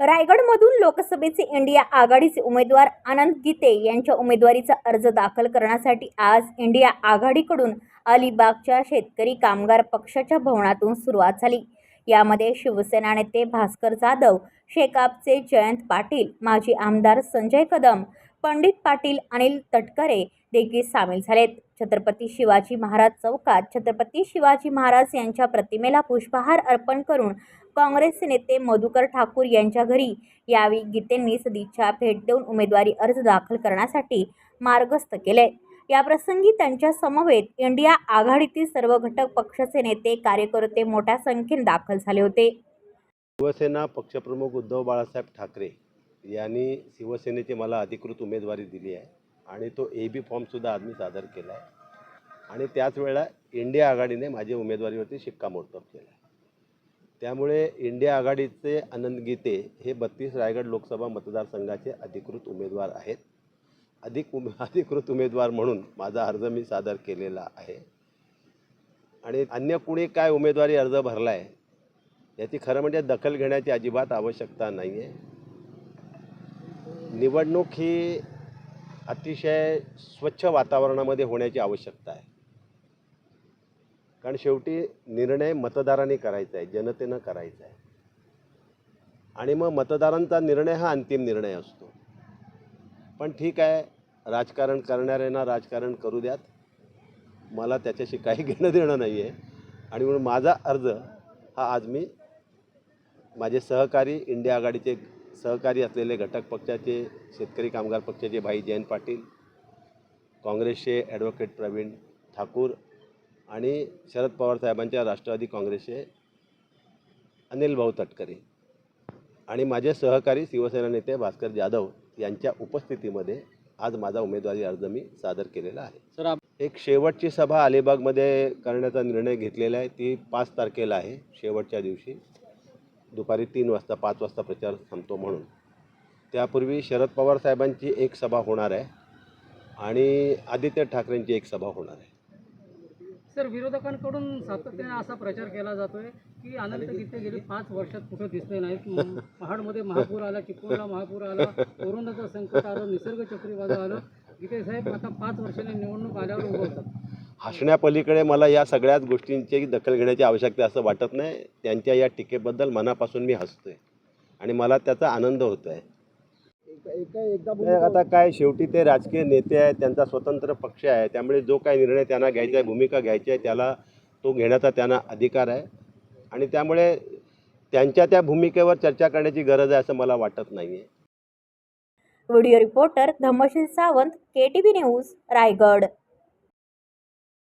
रायगडमधून लोकसभेचे इंडिया आघाडीचे उमेदवार आनंद गीते यांच्या उमेदवारीचा अर्ज दाखल करण्यासाठी आज इंडिया आघाडीकडून अलिबागच्या शेतकरी कामगार पक्षाच्या भवनातून सुरुवात झाली. यामध्ये शिवसेना नेते भास्कर जाधव शेकापचे जयंत पाटील माजी आमदार संजय कदम पंडित पाटील अनिल तटकरे देखील सामील झालेत. छत्रपती शिवाजी महाराज चौकात छत्रपती शिवाजी महाराज यांच्या प्रतिमेला पुष्पहार अर्पण करून काँग्रेसचे नेते मधुकर ठाकूर यांच्या घरी यावेळी गीतेंनी सदिच्छा भेट देऊन उमेदवारी अर्ज दाखल करण्यासाठी मार्गस्थ केले. याप्रसंगी त्यांच्या समवेत इंडिया आघाडीतील सर्व घटक पक्षाचे नेते कार्यकर्ते मोठ्या संख्येने दाखल झाले होते. शिवसेना पक्षप्रमुख उद्धव बाळासाहेब ठाकरे यांनी शिवसेनेची मला अधिकृत उमेदवारी दिली आहे आणि तो ए बी फॉर्मसुद्धा आज मी सादर केला आहे. आणि त्याच वेळेला इंडिया आघाडीने माझ्या उमेदवारीवरती शिक्कामोर्तब केला आहे. त्यामुळे इंडिया आघाडीचे आनंद गीते हे बत्तीस रायगड लोकसभा मतदारसंघाचे अधिकृत उमेदवार आहेत. अधिक उमे अधिकृत उमेदवार म्हणून माझा अर्ज मी सादर केलेला आहे. आणि अन्य कुणी काय उमेदवारी अर्ज भरला आहे याची खरं म्हणजे दखल घेण्याची अजिबात आवश्यकता नाही आहे निवडणूक ही अतिशय स्वच्छ वातावरणामध्ये होण्याची आवश्यकता आहे. कारण शेवटी निर्णय मतदारांनी करायचा आहे जनतेनं करायचा आहे. आणि मग मतदारांचा निर्णय हा अंतिम निर्णय असतो. पण ठीक आहे राजकारण करणाऱ्यांना राजकारण करू द्यात. मला त्याच्याशी काही घेणं देणं नाही आहे आणि म्हणून माझा अर्ज हा आज मी माझे सहकारी इंडिया आघाडीचे सहकारी असलेले घटक पक्षाचे शेतकरी कामगार पक्षाचे भाई जयंत पाटील काँग्रेसचे ॲडव्होकेट प्रवीण ठाकूर आणि शरद पवार साहेबांच्या राष्ट्रवादी काँग्रेसचे अनिल भाऊ तटकरे आणि माझे सहकारी शिवसेना नेते भास्कर जाधव यांच्या उपस्थितीमध्ये आज माझा उमेदवारी अर्ज मी सादर केलेला आहे. सर एक शेवटची सभा अलिबागमध्ये करण्याचा निर्णय घेतलेला आहे. ती पाच तारखेला आहे शेवटच्या दिवशी. दुपारी तीन वाजता पाच वाजता प्रचार थांबतो म्हणून. त्यापूर्वी शरद पवार साहेबांची एक सभा होणार आहे आणि आदित्य ठाकरेंची एक सभा होणार आहे. सर विरोधकांकडून सातत्याने असा प्रचार केला जातोय की अनंत गीते गेली पाच वर्षात कुठं दिसले नाहीत. पहाडमध्ये महापूर आला चिपळूणला महापूर आला कोरोनाचं संकट आलं निसर्ग चक्रीवादळ आलं. गीते साहेब आता पाच वर्षांनी निवडणूक आल्यावर उभं होतात. हसण्यापलीकडे मला या सगळ्याच गोष्टींची दखल घेण्याची आवश्यकता असं वाटत नाही. त्यांच्या या टीकेबद्दल मनापासून मी हसतोय. आणि मला त्याचा आनंद होतो आहे आता काय शेवटी ते राजकीय नेते आहेत त्यांचा स्वतंत्र पक्ष आहे. त्यामुळे जो काही निर्णय त्यांना घ्यायचा आहे भूमिका घ्यायची आहे त्याला तो घेण्याचा त्यांना अधिकार आहे. आणि त्यामुळे त्यांच्या त्या भूमिकेवर चर्चा करण्याची गरज आहे असं मला वाटत नाही आहे video reporter Dhammashil Sawant K T V news Raigad.